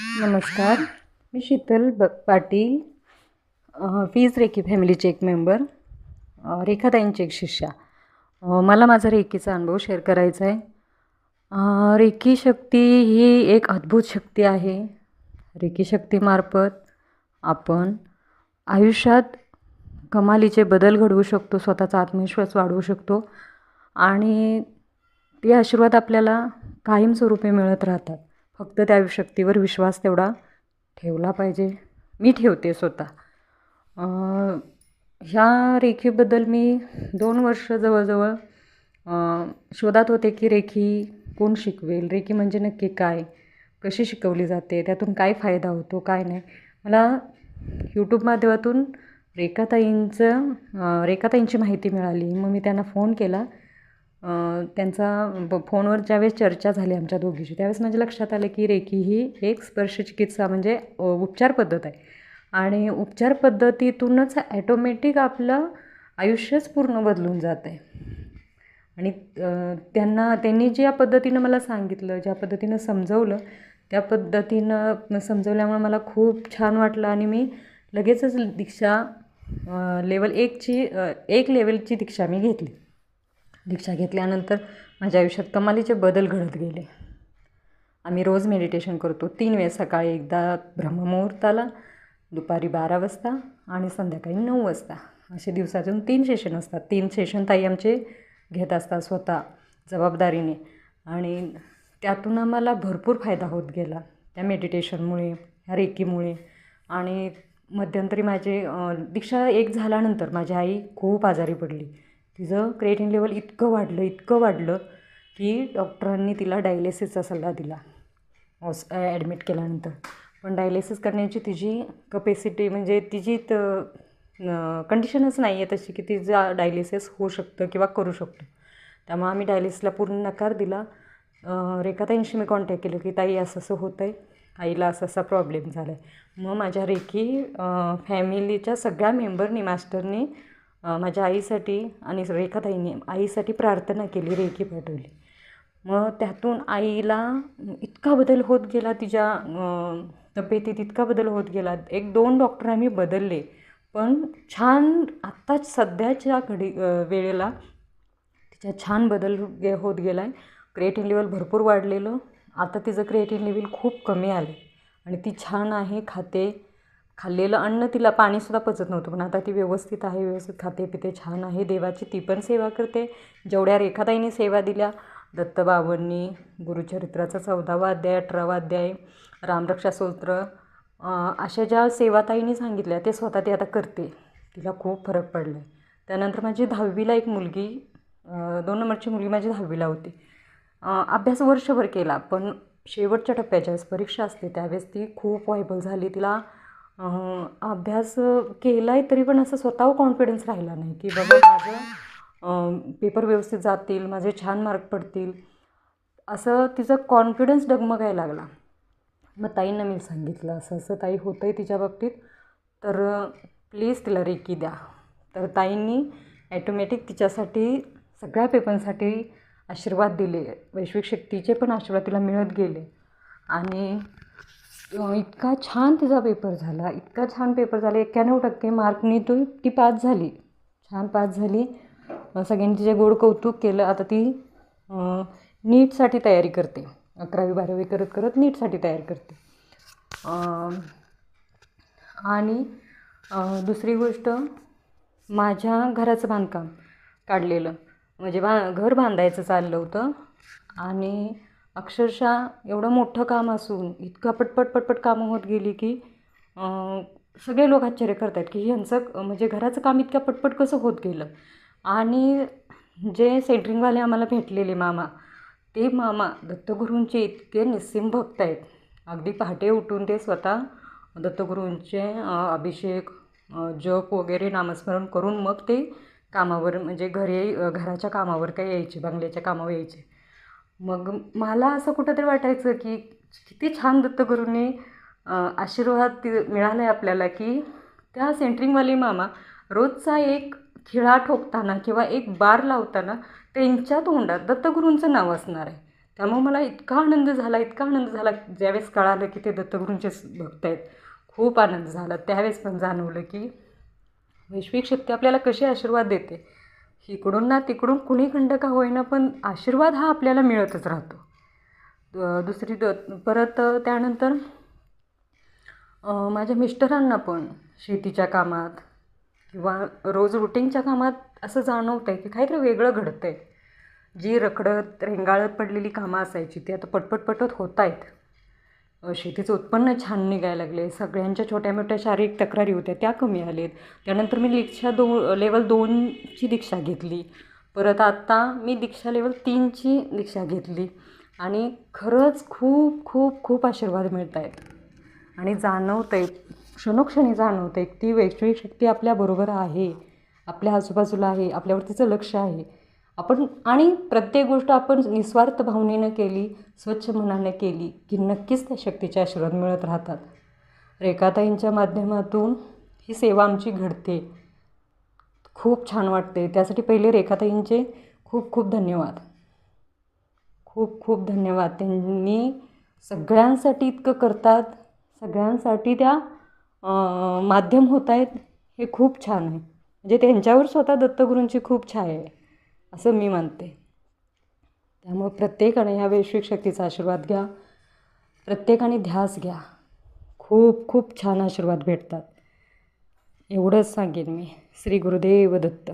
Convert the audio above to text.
नमस्कार. मी शीतल ब Patil fees recce फॅमिलीचे एक मेंबर रेखाताईंची एक शिष्या. मला माझा रेकीचा अनुभव शेअर करायचा आहे. अ, रेकी शक्ती ही एक अद्भुत शक्ती आहे. रेकी शक्तीमार्फत आपण आयुष्यात कमालीचे बदल घडवू शकतो स्वतःचा आत्मविश्वास वाढवू शकतो आणि ते आशीर्वाद आपल्याला कायमस्वरूपी मिळत राहतात. फक्त त्या शक्तीवर विश्वास तेवढा ठेवला पाहिजे. मी ठेवते स्वतः. ह्या रेखीबद्दल मी दोन वर्ष जवळजवळ शोधात होते की रेखी कोण शिकवेल? रेखी म्हणजे नक्की काय? कशी शिकवली जाते? त्यातून काय फायदा होतो काय नाही? मला यूट्यूब माध्यमातून रेखाताईंचं रेखाताईंची माहिती मिळाली. मग मी त्यांना फोन केला. त्यांचा ब- फोनवर ज्यावेळेस चर्चा झाली आमच्या दोघीची त्यावेळेस माझ्या लक्षात आलं की रेकी ही एक स्पर्श चिकित्सा म्हणजे उपचार पद्धत आहे. आणि उपचार पद्धतीतूनच ॲटोमॅटिक आपलं आयुष्यच पूर्ण बदलून जात आहे आणि त्यांना त्यांनी ज्या पद्धतीनं मला सांगितलं ज्या पद्धतीनं समजवलं त्या पद्धतीनं समजवल्यामुळे मला खूप छान वाटलं आणि मी लगेचच दीक्षा लेवल एकची एक लेवलची दीक्षा मी घेतली. दीक्षा घेतल्यानंतर माझ्या आयुष्यात कमालीचे बदल घडत गेले. आम्ही रोज मेडिटेशन करतो. तीन वेळेस सकाळी एकदा ब्रह्ममुहूर्ताला दुपारी बारा वाजता आणि संध्याकाळी नऊ वाजता. असे दिवसातून तीन सेशन असतात. तीन सेशन ताई आमचे घेत असतात स्वतः जबाबदारीने. आणि त्यातून आम्हाला भरपूर फायदा होत गेला. त्या मेडिटेशनमुळे ह्या रेकीमुळे. आणि मध्यंतरी माझे दीक्षा एक झाल्यानंतर माझी आई खूप आजारी पडली. तिचं क्रिएटिन लेवल इतकं वाढलं इतकं वाढलं की डॉक्टरांनी तिला डायलिसिसचा सल्ला दिला. हॉस ॲडमिट केल्यानंतर. पण डायलिसिस करण्याची तिची कपॅसिटी म्हणजे तिची त कंडिशनच नाही आहे तशी की तिचा डायलिसिस होऊ शकतं किंवा करू शकतो. त्यामुळे आम्ही डायलिसिसला पूर्ण नकार दिला. रेखाताईंशी मी कॉन्टॅक्ट केलं की ताई असं असं होतं आहे आईला असा असा प्रॉब्लेम झाला आहे मग माझ्या रेखी फॅमिलीच्या सगळ्या मेंबरनी मास्टरनी माझ्या आईसाठी आणि रेखाताईने आईसाठी प्रार्थना केली रेखी पाठवली. मग त्यातून आईला इतका बदल होत गेला तिच्या तब्येतीत इतका बदल होत गेला. एक दोन डॉक्टर आम्ही बदलले पण छान आत्ताच सध्याच्या घडी वेळेला तिच्या छान बदल गे होत गेला आहे क्रिएटिन लेवल भरपूर वाढलेलं. आता तिचं क्रिएटिन लेवल खूप कमी आलं आणि ती छान आहे खाते खाल्लेलं अन्न तिला पाणीसुद्धा पचत नव्हतं. पण आता ती व्यवस्थित आहे व्यवस्थित खाते पिते छान आहे. देवाची ती पण सेवा करते. जेवढ्या रेखाताईने सेवा दिल्या दत्तबाबांनी गुरुचरित्राचा चौदावा अध्याय अठरावा अध्याय रामरक्षा स्तोत्र अशा ज्या सेवाताईंनी सांगितल्या ते स्वतः ती आता करते. तिला खूप फरक पडला आहे त्यानंतर माझी दहावीला एक मुलगी दोन नंबरची मुलगी माझी दहावीला होती. अभ्यास वर्षभर केला पण शेवटच्या टप्प्याच्या वेळेस परीक्षा असते त्यावेळेस ती खूप वायबल झाली. तिला अभ्यास केला आहे तरी पण असं स्वतःवर कॉन्फिडन्स राहिला नाही की बाबा माझं पेपर व्यवस्थित जातील माझे छान मार्क पडतील. असं तिचा कॉन्फिडन्स डगमगायला लागला. मग ताईंना मी सांगितलं असं असं ताई होतं आहे तिच्या बाबतीत तर प्लीज तिला रेकी द्या. तर ताईंनी ॲटोमॅटिक तिच्यासाठी सगळ्या पेपरसाठी आशीर्वाद दिले. वैश्विक शक्तीचे पण आशीर्वाद तिला मिळत गेले. आणि इतका छान तिचा पेपर झाला. इतका छान पेपर झाला. एक्क्याण्णव टक्के मार्कनी तो ती पास झाली. छान पास झाली. सगळ्यांनी तिचे गोड कौतुक केलं. आता ती नीटसाठी तयारी करते. अकरावी बारावी करत करत नीटसाठी तयारी करते. आणि दुसरी गोष्ट माझ्या घराचं बांधकाम काढलेलं. म्हणजे बा घर बांधायचं चाललं होतं. आणि अक्षरशः एवढं मोठं काम असून इतकं पटपट पटपट कामं होत गेली की सगळे लोक आश्चर्य करतात की ह्यांचं म्हणजे घराचं काम इतक्या पटपट कसं होत गेलं? आणि जे सेंटरिंगवाले आम्हाला भेटलेले मामा ते मामा दत्तगुरूंचे इतके निस्सिम भक्त आहेत अगदी पहाटे उठून ते स्वतः दत्तगुरूंचे अभिषेक जप वगैरे नामस्मरण करून मग ते कामावर म्हणजे घरी घराच्या कामावर काही यायचे बंगल्याच्या कामावर यायचे. मग मला असं कुठंतरी वाटायचं की किती छान दत्तगुरूंनी आशीर्वाद ति- मिळाला आहे आपल्याला की त्या सेंटरिंगवाले मामा रोजचा एक खिळा ठोकताना किंवा एक बार लावताना त्यांच्या तोंडात दत्तगुरूंचं नाव असणार आहे. त्यामुळे मला इतका आनंद झाला इतका आनंद झाला ज्यावेळेस कळालं की ते दत्तगुरूंचेच भक्त आहेत खूप आनंद झाला. त्यावेळेस पण जाणवलं की वैश्विक शक्ती आपल्याला कशी आशीर्वाद देते इकडून ना तिकडून कुणीकडं का होईना पण आशीर्वाद हा आपल्याला मिळतच राहतो. दुसरी द परत त्यानंतर माझ्या मिस्टरांना पण शेतीच्या कामात किंवा रोज रुटीनच्या कामात असं जाणवतं आहे की काहीतरी वेगळं घडतं आहे जी रखडत रेंगाळत पडलेली कामं असायची ती आता पटपट पटत होत आहेत. शेतीचं उत्पन्न छान निघायला लागले. सगळ्यांच्या छोट्या मोठ्या शारीरिक तक्रारी होत्या त्या कमी आलेत. त्यानंतर मी दीक्षा दो लेवल दोनची दीक्षा घेतली. परत आत्ता मी दीक्षा लेवल तीनची दीक्षा घेतली. आणि खरंच खूप खूप खूप आशीर्वाद मिळत आहेत आणि जाणवतं आहे क्षणोक्षणी जाणवतं आहे ती वैश्विक शक्ती आपल्याबरोबर आहे. आपल्या आजूबाजूला आहे आपल्यावर तिचं लक्ष आहे. आपण आणि प्रत्येक गोष्ट आपण निस्वार्थ भावनेनं केली स्वच्छ मनाने केली की नक्कीच त्या शक्तीचे आशीर्वाद मिळत राहतात. रेखाताईंच्या माध्यमातून ही सेवा आमची घडते. खूप छान वाटते. त्यासाठी पहिले रेखाताईंचे खूप खूप धन्यवाद. खूप खूप धन्यवाद. त्यांनी सगळ्यांसाठी इतकं करतात. सगळ्यांसाठी त्या माध्यम होत आहेत हे खूप छान आहे. म्हणजे त्यांच्यावर स्वतः दत्तगुरूंची खूप छाया आहे. असं मी मानते त्यामुळे प्रत्येकाने ह्या वैश्विक शक्तीचा आशीर्वाद घ्या. प्रत्येकाने ध्यास घ्या. खूप खूप छान आशीर्वाद भेटतात. एवढंच सांगेन मी. श्री गुरुदेव दत्त